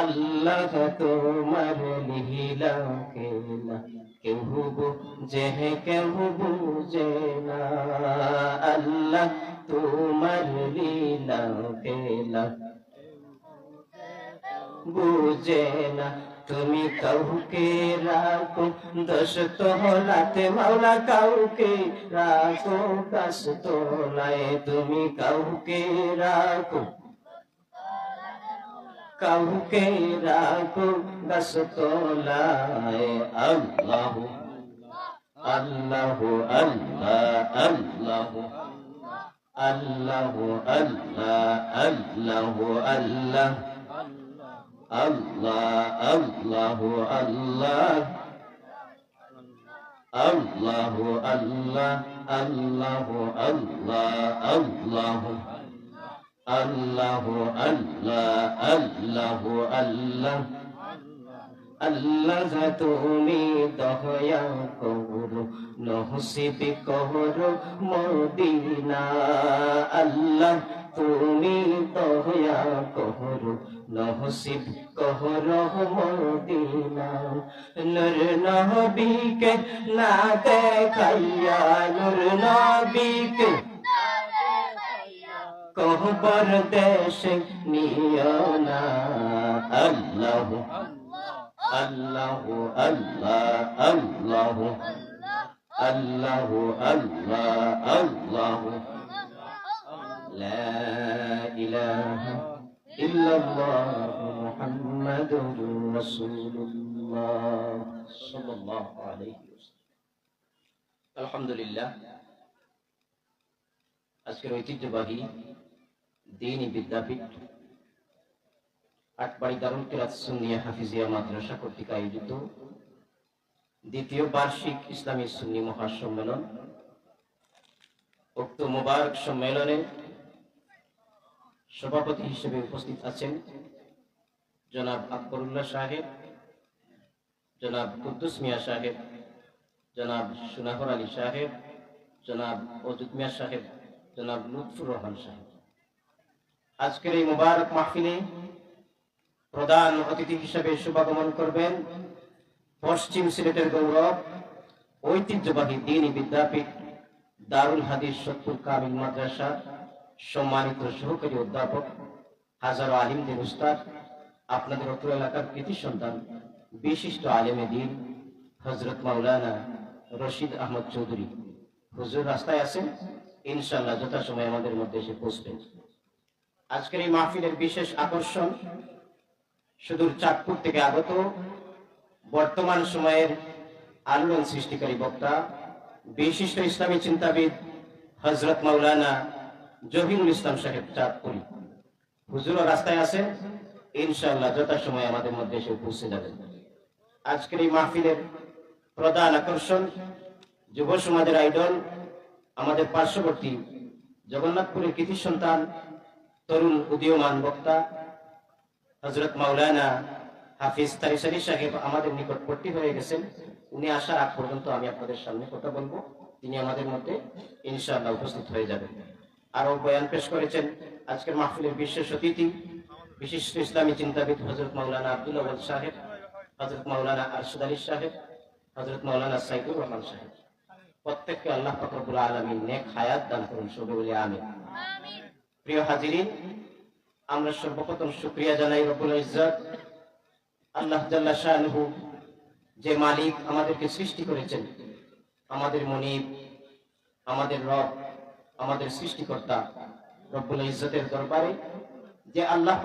আল্লাহ তোমার লীলা খেলা কেউ বুঝে কেউ বুঝে না। আল্লাহ তোমার লীলা খেলা বুঝে না, তুমি কাউকে রাখো। দশ তোলাতে মাওলা, কাউকে রাখো। দশ তোলায় তুমি কাউকে রাখো। কাউকে রাখো দশ তোলায় আল্লাহ আল্লাহ আল্লাহ আল্লাহ আল্লাহ আল্লাহ আল্লাহ আল্লাহ আল্লাহ আল্লাহ আল্লাহ আল্লাহ আল্লাহ আল্লাহ আল্লাহ আল্লাহ আল্লাহ আল্লাহ আল্লাহ। আল্লাহ তুমি দয়া করো, নসিব করো মদিনা। আল্লাহ তুমি দয়া করো, নসিব করো মদিনা। নূর নবীকে না দেখাইয়া, নূর নবীকে কহবর দেশে নিও না আল্লাহ আল্লাহ আল্লাহ আল্লাহ আল্লাহ আল্লাহ আল্লাহ لا إله إلا الله محمد رسول الله صلى الله عليه وسلم الحمد لله আজকের ঐতিহ্যবাহী দিনী বিদ্যাপীঠ আটবাড়ি দারুল কিরাত সুন্নিয়া হাফিজিয়া মাদ্রাসা কর্তৃক আয়োজিত দ্বিতীয় বার্ষিক ইসলামী সুন্নি মহাসম্মেলন। উক্ত মুবারক সম্মেলনে সভাপতি হিসেবে উপস্থিত আছেন জনাব আকবরুল্লাহ সাহেব, জনাব কুদ্দুস মিয়া সাহেব, জনাব সুনাহর আলী সাহেব, জনাব অজুদ মিয়া সাহেব জনাব লুৎফুর রহমান সাহেব। আজকের এই মুবারক মাহফিলে প্রধান অতিথি হিসেবে শুভাগমন করবেন পশ্চিম সিলেটের গৌরব, ঐতিহ্যবাহী দিনী বিদ্যাপীঠ দারুল হাদিস সত্তর কামিল মাদ্রাসা, সম্মানিত সহকারী অধ্যাপক, হাজারো আলিমদের উস্তাদ, আপনাদের অত্র এলাকার কৃতি সন্তান, বিশিষ্ট আলেমে দিন হজরত মাওলানা রশিদ আহমদ চৌধুরী। হুজুর রাস্তায় আছেন? ইনশাল্লাহ যথাসময় আমাদের মধ্যে এসে পৌঁছবেন আজকের এই মাহফিলের বিশেষ আকর্ষণ সুদূর চাঁদপুর থেকে আগত বর্তমান সময়ের আলোড়ন সৃষ্টিকারী বক্তা, বিশিষ্ট ইসলামী চিন্তাবিদ হজরত মাওলানা জহিরুল ইসলাম সাহেব চাঁদপুরি। হুজুরও রাস্তায় আছেন, ইনশাআল্লাহ যথাসময় আমাদের মধ্যে এসে পৌঁছে যাবেন। আজকের এই মাহফিলের প্রধান আকর্ষণ যুব সমাজের আইডল আমাদের পার্শ্ববর্তী জগন্নাথপুরের কৃতি সন্তান, তরুণ উদীয়মান বক্তা হজরত মাওলানা হাফিজ তারিসারি সাহেব আমাদের নিকটবর্তী হয়ে গেছেন। উনি আসার আগ পর্যন্ত আমি আপনাদের সামনে কথা বলব। তিনি আমাদের মধ্যে ইনশাআল্লাহ উপস্থিত হয়ে যাবেন। আরও বয়ান পেশ করেছেন আজকের মাহফিলের বিশেষ অতিথি, বিশিষ্ট ইসলামী চিন্তাবিদ হজরত মাওলানা আব্দুল আওয়াল সাহেব হজরত মাওলানা আরশুদ আলী সাহেব হজরত মাওলানা সাইদুর রহমান সাহেব। প্রত্যেককে আল্লাহ ফকরবুল আলমী নেক হায়াত দান করুন সবে বলে আমিন। প্রিয় হাজিরিন আমরা সর্বপ্রথম শুক্রিয়া জানাই রবুল ইজ্জত। আল্লাহ জাল্লা শাহু যে মালিক আমাদেরকে সৃষ্টি করেছেন আমাদের মনিব আমাদের রব আমাদের সৃষ্টিকর্তা রব্বুল ইজ্জতের দরবারে যে আল্লাহ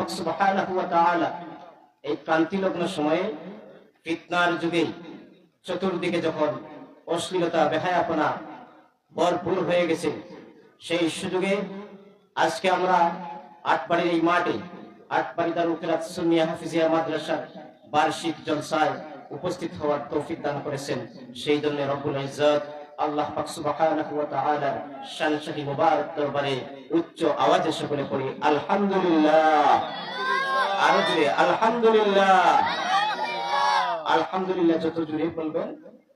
এই ক্রান্তি লগ্ন সময়ে ফিতনার যুগে চতুর্দিকে যখন অশ্লীলতা, বেহায়াপনা ভরপুর হয়ে গেছে। সেই সুযোগে আজকে আমরা আটবাড়ির এই মাঠে সুন্নিয়া হাফিজিয়া মাদ্রাসার বার্ষিক জলসায় উপস্থিত হওয়ার তৌফিক দান করেছেন সেই জন্য রব্বুল আল্লাহ দরবারে উচ্চ আওয়াজে সকলে পড়ি, আলহামদুলিল্লাহ। আরও আলহামদুলিল্লাহ। আলহামদুলিল্লাহ, যত জোরে বলবেন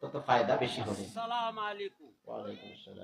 তত ফায়দা বেশি হবে। আসসালামু আলাইকুম। ওয়ালাইকুম আসসালাম।